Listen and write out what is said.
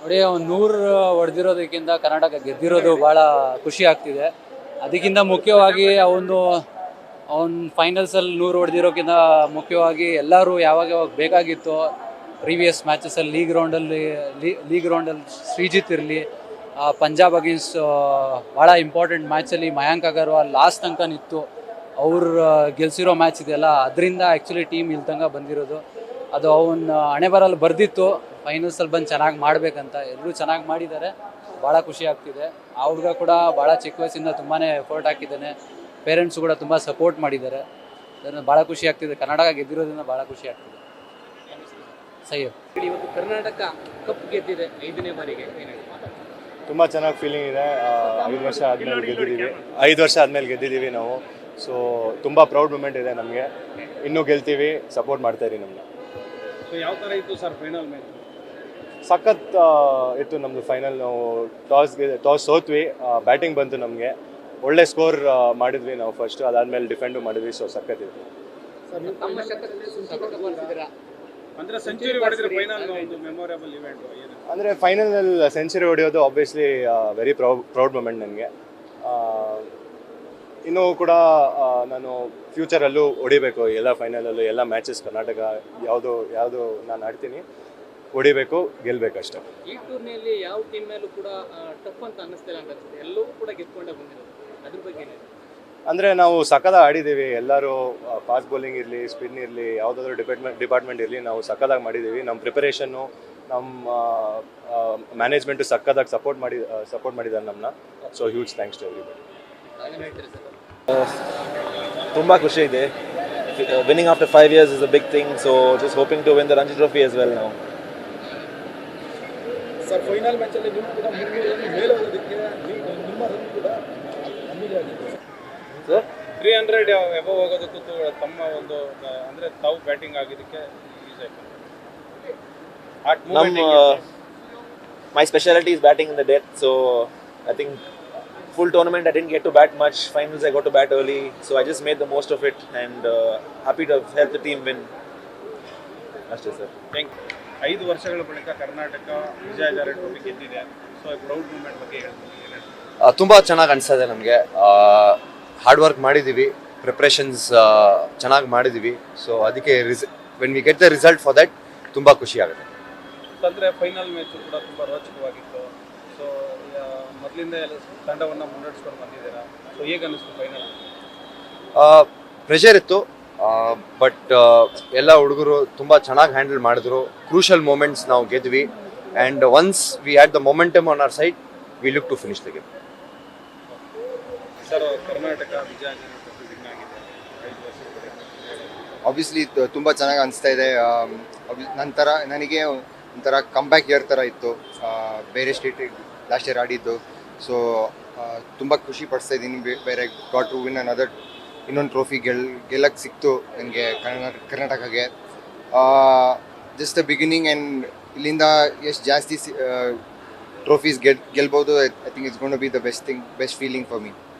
ನೋಡಿ ಅವ್ನು ನೂರು ಹೊಡೆದಿರೋದಕ್ಕಿಂತ ಕರ್ನಾಟಕ ಗೆದ್ದಿರೋದು ಭಾಳ ಖುಷಿ ಆಗ್ತಿದೆ. ಅದಕ್ಕಿಂತ ಮುಖ್ಯವಾಗಿ ಅವನು ಅವನು ಫೈನಲ್ಸಲ್ಲಿ ನೂರು ಹೊಡೆದಿರೋಕ್ಕಿಂತ ಮುಖ್ಯವಾಗಿ ಎಲ್ಲರೂ ಯಾವಾಗ ಯಾವಾಗ ಬೇಕಾಗಿತ್ತು ಪ್ರೀವಿಯಸ್ ಮ್ಯಾಚಸಲ್ಲಿ ಲೀಗ್ ರೌಂಡಲ್ಲಿ ಲೀಗ್ ರೌಂಡಲ್ಲಿ ಶ್ರೀಜಿತ್ ಇರಲಿ ಪಂಜಾಬ್ ಅಗೇನ್ಸ್ಟ್ ಭಾಳ ಇಂಪಾರ್ಟೆಂಟ್ ಮ್ಯಾಚಲ್ಲಿ ಮಯಾಂಕ್ ಅಗರ್ವಾಲ್ ಲಾಸ್ಟ್ ತನಕ ನಿಂತು ಅವ್ರು ಗೆಲ್ಸಿರೋ ಮ್ಯಾಚ್ ಇದೆಯಲ್ಲ, ಅದರಿಂದ ಆ್ಯಕ್ಚುಲಿ ಟೀಮ್ ತನಕ ಬಂದಿರೋದು. ಅದು ಅವನ ಹಣೆ ಬರಲು ಬರ್ದಿತ್ತು. ಫೈನಲ್ಸಲ್ಲಿ ಬಂದು ಚೆನ್ನಾಗಿ ಮಾಡಬೇಕಂತ ಎಲ್ಲರೂ ಚೆನ್ನಾಗಿ ಮಾಡಿದ್ದಾರೆ. ಭಾಳ ಖುಷಿ ಆಗ್ತಿದೆ. ಆ ಹುಡುಗ ಕೂಡ ಭಾಳ ಚಿಕ್ಕ ವಯಸ್ಸಿಂದ ತುಂಬಾ ಎಫರ್ಟ್ ಹಾಕಿದ್ದಾನೆ. ಪೇರೆಂಟ್ಸ್ ಕೂಡ ತುಂಬ ಸಪೋರ್ಟ್ ಮಾಡಿದ್ದಾರೆ. ಅದನ್ನು ಭಾಳ ಖುಷಿ ಆಗ್ತಿದೆ. ಕರ್ನಾಟಕ ಗೆದ್ದಿರೋದ್ರಿಂದ ಭಾಳ ಖುಷಿ ಆಗ್ತಿದೆ. ಸಯ್ಯದ್ ಇವತ್ತು ಕರ್ನಾಟಕ ಕಪ್ ಗೆದ್ದಿದೆ ಐದನೇ ಬಾರಿಗೆ? ತುಂಬ ಚೆನ್ನಾಗಿ ಫೀಲಿಂಗ್ ಇದೆ. ಐದು ವರ್ಷ ಆದಮೇಲೆ ಗೆದ್ದಿದ್ದೀವಿ ಐದು ವರ್ಷ ಆದಮೇಲೆ ಗೆದ್ದಿದ್ದೀವಿ ನಾವು. ಸೊ ತುಂಬ ಪ್ರೌಡ್ ಮೂಮೆಂಟ್ ಇದೆ ನಮಗೆ. ಇನ್ನೂ ಗೆಲ್ತೀವಿ. ಸಪೋರ್ಟ್ ಮಾಡ್ತಾ ಇರಿ ನಮ್ಮನ್ನ ಸೊ ಯಾವ ಥರ ಇತ್ತು ಸರ್ ಫೈನಲ್ ಮ್ಯಾಚ್ ಸಖತ್ ಇತ್ತು ನಮ್ಮದು ಫೈನಲ್ ನಾವು ಟಾಸ್ಗೆ ಟಾಸ್ ಸೋತ್ವಿ ಬ್ಯಾಟಿಂಗ್ ಬಂತು ನಮಗೆ. ಒಳ್ಳೆ ಸ್ಕೋರ್ ಮಾಡಿದ್ವಿ ನಾವು ಫಸ್ಟ್ ಅದಾದಮೇಲೆ ಡಿಫೆಂಡು ಮಾಡಿದ್ವಿ ಸೊ ಸಖತ್ ಇತ್ತು. ಅಂದ್ರೆ ಸೆಂಚುರಿ ಹೊಡೆದ್ರೆ ಫೈನಲ್ ಒಂದು ಮೆಮೊರೇಬಲ್ ಇವೆಂಟ್ ಏನು ಅಂದರೆ ಫೈನಲಲ್ಲಿ ಸೆಂಚುರಿ ಹೊಡೆಯೋದು obviously very proud proud moment ನನಗೆ. ಇನ್ನೂ ಕೂಡ ನಾನು ಫ್ಯೂಚರಲ್ಲೂ ಹೊಡಿಬೇಕು. ಎಲ್ಲ ಫೈನಲಲ್ಲೂ ಎಲ್ಲ ಮ್ಯಾಚಸ್ ಕರ್ನಾಟಕ ಯಾವುದು ಯಾವುದು ನಾನು ಆಡ್ತೀನಿ ಹೊಡಿಬೇಕು ಗೆಲ್ಲಬೇಕು ಅಷ್ಟೇ. ಈ ಟೂರ್ನಿಯಲ್ಲಿ ಯಾವ ಟೀಮ್ ಮೇಲೂ ಕೂಡ ಟಫ್ ಅಂತ ಅನ್ನಿಸ್ತಿಲ್ಲ ಅಂತ ಅನ್ಸುತ್ತೆ ಎಲ್ಲವೂ ಕೂಡ ಗೆದ್ಕೊಂಡೇ ಬಂದಿರೋದು. ಅದ್ರ ಬಗ್ಗೆ ಅಂದರೆ ನಾವು ಸಕದ ಆಡಿದ್ದೀವಿ ಎಲ್ಲರೂ ಫಾಸ್ಟ್ ಬೌಲಿಂಗ್ ಇರಲಿ ಸ್ಪಿನ್ ಇರಲಿ ಯಾವುದಾದ್ರೂ ಡಿಪಾರ್ಟ್ಮೆಂಟ್ ಡಿಪಾರ್ಟ್ಮೆಂಟ್ ಇರಲಿ ನಾವು ಸಕ್ಕದಾಗಿ ಮಾಡಿದ್ದೀವಿ ನಮ್ಮ ಪ್ರಿಪರೇಷನ್ನು ನಮ್ಮ ಮ್ಯಾನೇಜ್ಮೆಂಟು ಸಕ್ಕದಾಗಿ ಸಪೋರ್ಟ್ ಮಾಡಿ ಸಪೋರ್ಟ್ ಮಾಡಿದ್ದಾರೆ ನಮ್ಮನ್ನ so huge thanks to everybody ತುಂಬ ಖುಷಿ ಇದೆ. Winning after five years is a big thing so just hoping to win the Ranji trophy as well ನಾವು ಸರ್ ಫೈನಲ್ ಮ್ಯಾಚಲ್ಲಿ ನೀವು ಕೂಡ ಮುನ್ನೂರು ರನ್ ಮೇಲೆ ಹೋಗೋದಕ್ಕೆ ನೀವು ನಿಮ್ಮ ರನ್ ಕೂಡ ಅಮೂಲ್ಯವಾಗಿತ್ತು ಸರ್ ತ್ರೀ ಹಂಡ್ರೆಡ್ ಎಬೋ ಹೋಗೋದಕ್ಕೂ ತಮ್ಮ ಒಂದು ಅಂದ್ರೆ ತಾವು ಬ್ಯಾಟಿಂಗ್ ಆಗಿದ್ದಕ್ಕೆ ಯೂಸ್ ಆಯ್ತು. ನಮ್ಮ my speciality is batting in the death so I think full tournament I to get to bat much finals I bat to bat I so I just made the most of it and happy to help the team win. ಅಷ್ಟೇ sir. Thank you. ಐದು ವರ್ಷಗಳ ಬಳಿಕ Karnataka Vijay Hazare trophy ಗೆದ್ದಿದೆ. So proud moment ಬಗ್ಗೆ ಹೇಳ್ತೀನಿ? ತುಂಬ ಚೆನ್ನಾಗಿ ಅನಿಸ್ತದೆ ನಮಗೆ. ಹಾರ್ಡ್ ವರ್ಕ್ ಮಾಡಿದ್ದೀವಿ ಪ್ರಿಪ್ರೇಷನ್ಸ್ ಚೆನ್ನಾಗಿ ಮಾಡಿದ್ದೀವಿ ಸೊ ಅದಕ್ಕೆ ರಿಸ್ when we get the result for that ತುಂಬ ಖುಷಿ ಆಗುತ್ತೆ. ಅಂದರೆ ಫೈನಲ್ ಮ್ಯಾಚ್ ಕೂಡ ತುಂಬಾ ರೋಚಕವಾಗಿತ್ತು. ಸೊ ಮೊದಲಿಂದ ತಂಡವನ್ನು ಮುನ್ನಡೆಸ್ಕೊಂಡು ಬಂದಿದ್ದೀರಾ? ಸೊ ಹೇಗೆ ಅನ್ನಿಸ್ತು ಫೈನಲ್ ಪ್ರೆಷರ್ ಇತ್ತು. ಬಟ್ ಎಲ್ಲ ಹುಡುಗರು ತುಂಬ ಚೆನ್ನಾಗಿ ಹ್ಯಾಂಡಲ್ ಮಾಡಿದ್ರು. ಕ್ರೂಷಲ್ ಮೂಮೆಂಟ್ಸ್ ನಾವು ಗೆದ್ವಿ. And once we had the momentum on our side we look to finish the game Karnataka obviously ತುಂಬ ಚೆನ್ನಾಗಿ ಅನಿಸ್ತಾ ಇದೆ. ನಂತರ ನನಗೆ ಒಂಥರ ಕಂಬ್ಯಾಕ್ ಇಯರ್ ಥರ ಇತ್ತು. ಬೇರೆ ಸ್ಟೇಟಿಗೆ ಲಾಸ್ಟ್ ಇಯರ್ ಆಡಿದ್ದು. ಸೊ ತುಂಬ ಖುಷಿ ಪಡಿಸ್ತಾ ಇದ್ದೀನಿ. ಬೇರೆ ಗಾಟ್ ಟು ವಿನ್ ಅನದರ್ ಇನ್ನೊಂದು ಟ್ರೋಫಿ ಗೆಲ್ ಗೆಲ್ಲಕ್ಕೆ ಸಿಕ್ತು ನನಗೆ ಕರ್ನಾಟಕ ಕರ್ನಾಟಕಗೆ ಜಸ್ಟ್ ದ ಬಿಗಿನಿಂಗ್ ಆ್ಯಂಡ್ ಇಲ್ಲಿಂದ ಎಷ್ಟು ಜಾಸ್ತಿ ಟ್ರೋಫೀಸ್ ಗೆಲ್ ಗೆಲ್ಬೋದು I think it's gonna be the best thing best feeling for me